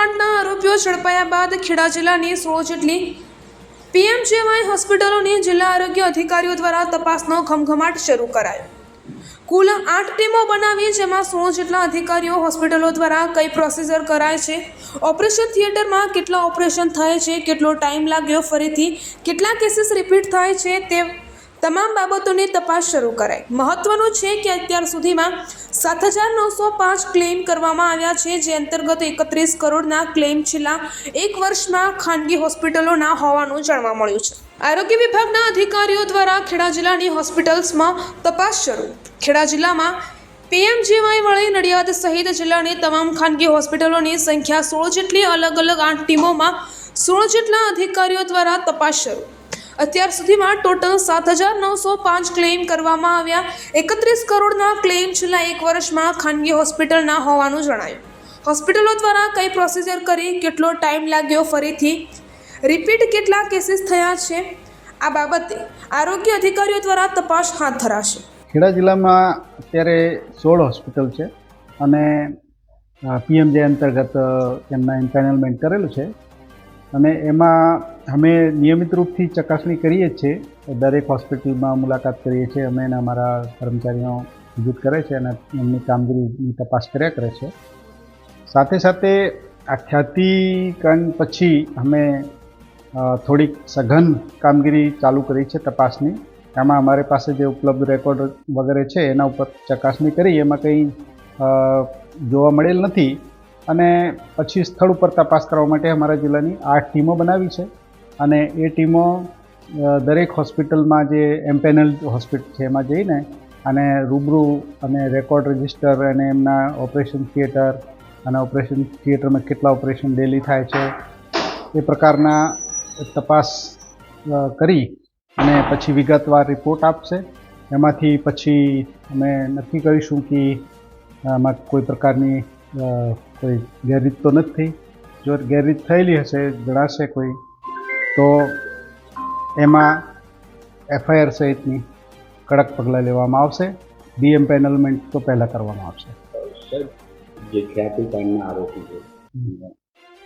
કાંડના આરોપીઓ ઝડપાયા બાદ ખેડા જિલ્લાની સોળ જેટલી પીએમજેવાય હોસ્પિટલોની જિલ્લા આરોગ્ય અધિકારીઓ દ્વારા તપાસનો ઘમઘમાટ શરૂ કરાયો. કુલ આઠ ટીમો બનાવી જેમાં સોળ જેટલા અધિકારીઓ હોસ્પિટલો દ્વારા કઈ પ્રોસીજર કરાય છે, ઓપરેશન થિયેટરમાં કેટલા ઓપરેશન થાય છે, કેટલો ટાઈમ લાગ્યો, ફરીથી કેટલા કેસીસ રિપીટ થાય છે તે તમામ બાબતોની તપાસ શરૂ કરાઈ. મહત્વનું છે કે અત્યાર સુધીમાં સાત હજાર નવસો પાંચ ક્લેમ કરવામાં આવ્યા છે, જે અંતર્ગત એકત્રીસ કરોડના ક્લેમ છેલ્લા એક વર્ષમાં ખાનગી હોસ્પિટલોના હોવાનું જાણવા મળ્યું છે. આરોગ્ય વિભાગના અધિકારીઓ દ્વારા ખેડા જિલ્લાની હોસ્પિટલ્સમાં તપાસ શરૂ. ખેડા જિલ્લામાં પીએમજીવાય વળી નડિયાદ સહિત જિલ્લાની તમામ ખાનગી હોસ્પિટલોની સંખ્યા સોળ જેટલી અલગ અલગ આઠ ટીમોમાં સોળ જેટલા અધિકારીઓ દ્વારા તપાસ શરૂ. અત્યાર સુધીમાં ટોટલ સાત હજાર નવસો પાંચ ક્લેમ કરવામાં આવ્યા. એકત્રીસ કરોડના ક્લેમ છેલ્લા એક વર્ષમાં ખાનગી હોસ્પિટલના હોવાનું જણાયું. હોસ્પિટલો દ્વારા કઈ પ્રોસિજર કરી, કેટલો ટાઈમ લાગ્યો ફરીથી? રિપીટ કેટલા કેસીસ થયા છે? આ બાબતે આરોગ્ય અધિકારીઓ દ્વારા તપાસ હાથ ધરાશે. ખેડા જિલ્લામાં અત્યારે સોળ હોસ્પિટલ છે અને પીએમજે અંતર્ગત એમના એમ્પેનલમેન્ટ કરેલું છે. અને એમાં અમે નિયમિત રૂપથી ચકાસણી કરીએ જ છીએ. દરેક હોસ્પિટલમાં મુલાકાત કરીએ છીએ. અમે અને અમારા કર્મચારીઓ વિઝિટ કરે છે અને એમની કામગીરીની તપાસ કર્યા કરે છે. સાથે સાથે આ ખ્યાતિકરણ પછી અમે થોડીક સઘન કામગીરી ચાલુ કરી છે તપાસની. એમાં અમારી પાસે જે ઉપલબ્ધ રેકોર્ડ વગેરે છે, એના ઉપર ચકાસણી કરી. એમાં કંઈ જોવા મળેલ નથી. અને પછી સ્થળ ઉપર તપાસ કરવા માટે અમારા જિલ્લાની આઠ ટીમો બનાવી છે. અને એ ટીમો દરેક હોસ્પિટલમાં જે એમ્પેનલ હોસ્પિટલ છે એમાં જઈને અને રૂબરૂ અને રેકોર્ડ રજિસ્ટર અને એમના ઓપરેશન થિયેટર અને ઓપરેશન થિયેટરમાં કેટલા ઓપરેશન ડેલી થાય છે, એ પ્રકારના તપાસ કરી અને પછી વિગતવાર રિપોર્ટ આપશે. એમાંથી પછી અમે નક્કી કરીશું કે આમાં કોઈ પ્રકારની કોઈ ગેરરીત તો નથી. જો ગેરરીત થયેલી હશે, જણાશે કોઈ તો એમાં એફઆઈઆર સહિતની કડક પગલાં લેવામાં આવશે. ડીએમ્પેનલમેન્ટ તો પહેલાં કરવામાં આવશે. જે જે ખ્યાતિકાંડના આરોપી છે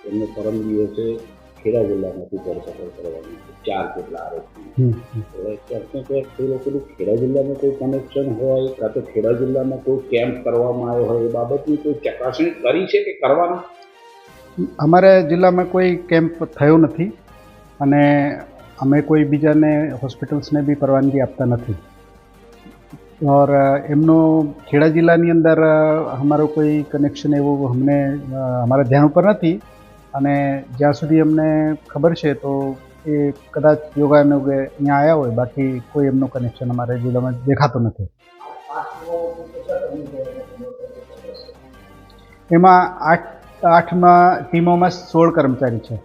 એમને પરમ દિવસે ખેડા જિલ્લામાંથી ધરપકડ કરવાની છે. ચાર જેટલા આરોપી. હમ, હમ. એટલે ક્યાંક ને ક્યાંક એ લોકોનું ખેડા જિલ્લામાં કોઈ કનેક્શન હોય કાં તો ખેડા જિલ્લામાં કોઈ કેમ્પ કરવામાં આવ્યો હોય એ બાબતની કોઈ ચકાસણી કરી છે કે કરવાનું? અમારા જિલ્લામાં કોઈ કેમ્પ થયો નથી. અને અમે કોઈ બીજાને હોસ્પિટલ્સને બી પરવાનગી આપતા નથી. ઓર એમનો ખેડા જિલ્લાની અંદર અમારું કોઈ કનેક્શન એવું અમને અમારા ધ્યાન ઉપર નથી. અને જ્યાં સુધી અમને ખબર છે, તો એ કદાચ યોગાનુગે અહીંયા આવ્યા હોય, બાકી કોઈ એમનું કનેક્શન અમારા જિલ્લામાં દેખાતું નથી. એમાં આઠ, આઠમાં ટીમોમાં સોળ કર્મચારી છે.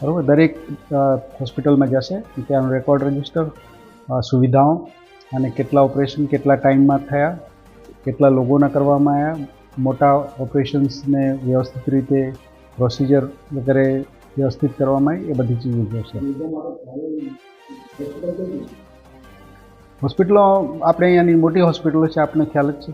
બરાબર? દરેક હોસ્પિટલમાં જશે, ત્યાંનું રેકોર્ડ રજિસ્ટર સુવિધાઓ અને કેટલા ઓપરેશન કેટલા ટાઈમમાં થયા, કેટલા લોકોના કરવામાં આવ્યા, મોટા ઓપરેશન્સને વ્યવસ્થિત રીતે પ્રોસિજર વગેરે વ્યવસ્થિત કરવામાં આવી, એ બધી ચીજો જોશે. હોસ્પિટલો, આપણે અહીંયાની મોટી હોસ્પિટલો છે, આપને ખ્યાલ જ છે.